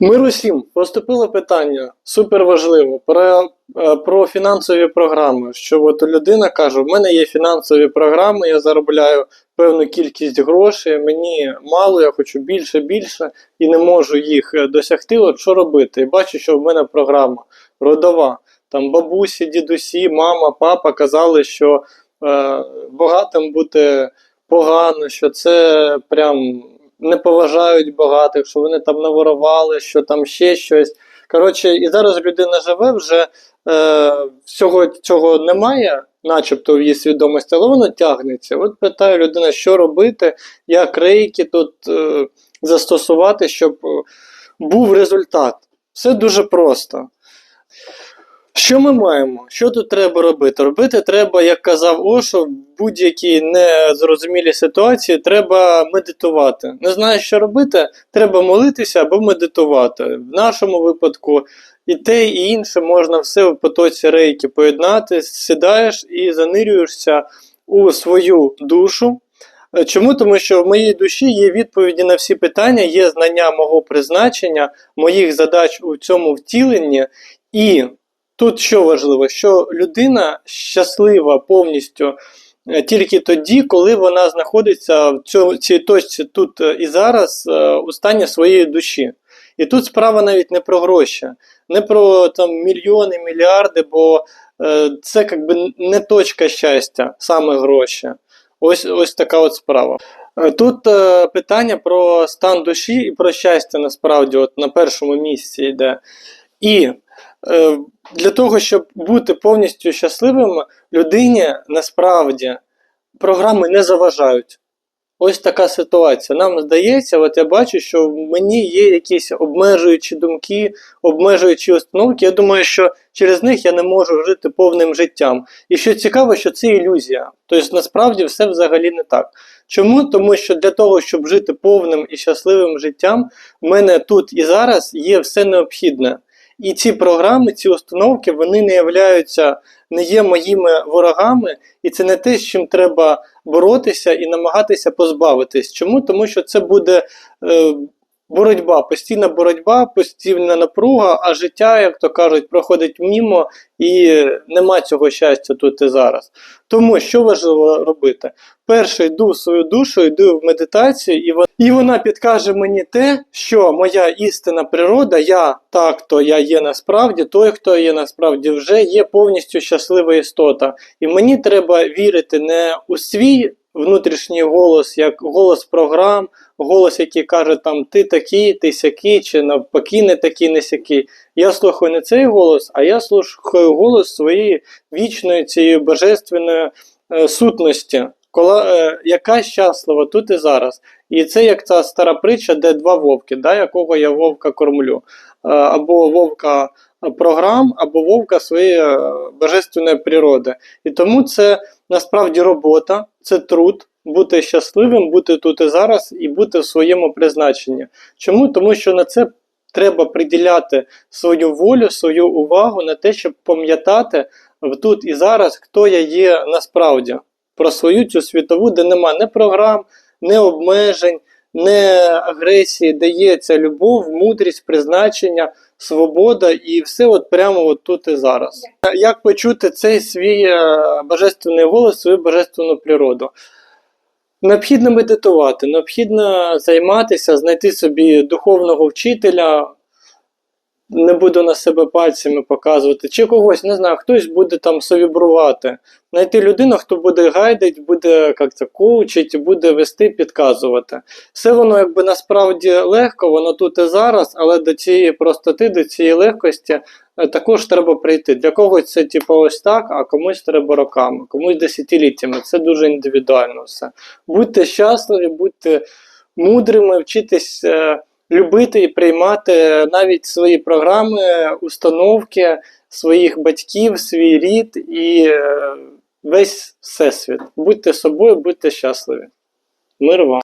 Мир усім. Поступило питання супер важливо про, е, про фінансові програми. Що от людина каже: в мене є фінансові програми, я заробляю певну кількість грошей, мені мало, я хочу більше, більше і не можу їх е, досягти. От що робити? І бачу, що в мене програма родова. Там бабусі, дідусі, мама, папа казали, що е, багатим бути погано, що це прям не поважають багатих, що вони там наворували, що там ще щось. Коротше, і зараз людина живе вже е, всього цього немає, начебто в її свідомості, але воно тягнеться. От питає людина, що робити, як рейки тут е, застосувати, щоб е, був результат. Все дуже просто. Що ми маємо? Що тут треба робити? Робити треба, як казав Ошо, в будь-якій незрозумілій ситуації треба медитувати. Не знаєш, що робити, треба молитися або медитувати. В нашому випадку і те, і інше можна все в потоці рейки поєднати, сідаєш і занирюєшся у свою душу. Чому? Тому що в моїй душі є відповіді на всі питання, є знання мого призначення, моїх задач у цьому втіленні. І тут що важливо, що людина щаслива повністю е, тільки тоді, коли вона знаходиться в цій точці тут е, і зараз е, у стані своєї душі. І тут справа навіть не про гроші, не про там мільйони, мільярди, бо е, це якби не точка щастя, саме гроші. Ось, ось така от справа. Тут е, питання про стан душі і про щастя насправді от на першому місці йде. І е, для того, щоб бути повністю щасливим, людині насправді програми не заважають. Ось така ситуація. Нам здається, от я бачу, що в мені є якісь обмежуючі думки, обмежуючі установки. Я думаю, що через них я не можу жити повним життям. І що цікаво, що це ілюзія. Тобто насправді все взагалі не так. Чому? Тому що для того, щоб жити повним і щасливим життям, в мене тут і зараз є все необхідне. І ці програми, ці установки, вони не являються, не є моїми ворогами, і це не те, з чим треба боротися і намагатися позбавитись. Чому? Тому що це буде е, боротьба, постійна боротьба, постійна напруга, а життя, як то кажуть, проходить мімо і нема цього щастя тут і зараз. Тому що важливо робити? Перше, йду в свою душу, йду в медитацію, і вона, і вона підкаже мені те, що моя істинна природа, я так, то я є насправді, той, хто є насправді, вже є повністю щаслива істота. І мені треба вірити не у свій внутрішній голос, як голос програм, голос, який каже там ти такий, ти сякий, чи навпаки не такий, не сякий. Я слухаю не цей голос, а я слухаю голос своєї вічної цієї божественної е, сутності, кола, е, яка щаслива тут і зараз. І це як ця стара притча, де два вовки, да, якого я вовка кормлю. Е, або вовка програм, або вовка своєї е, божественної природи. І тому це насправді робота, це труд. Бути щасливим, бути тут і зараз і бути в своєму призначенні. Чому? Тому що на це треба приділяти свою волю, свою увагу на те, щоб пам'ятати в тут і зараз, хто я є насправді, про свою цю світову, де нема ні програм, ні обмежень, не агресії, ця любов, мудрість, призначення, свобода і все от прямо от тут і зараз. Як почути цей свій е, божественний голос, свою божественну природу? Необхідно медитувати, необхідно займатися, знайти собі духовного вчителя. Не буду на себе пальцями показувати, чи когось, не знаю, хтось буде там совібрувати. Знайти людину, хто буде гайдить, буде як це, коучить, буде вести, підказувати. Все воно якби насправді легко, воно тут і зараз, але до цієї простоти, до цієї легкості е, також треба прийти. Для когось це типу ось так, а комусь треба роками, комусь десятиліттями. Це дуже індивідуально все. Будьте щасливі, будьте мудрими, вчитесь. Любити і приймати навіть свої програми, установки своїх батьків, свій рід і е, весь всесвіт. Будьте собою, будьте щасливі. Мир вам!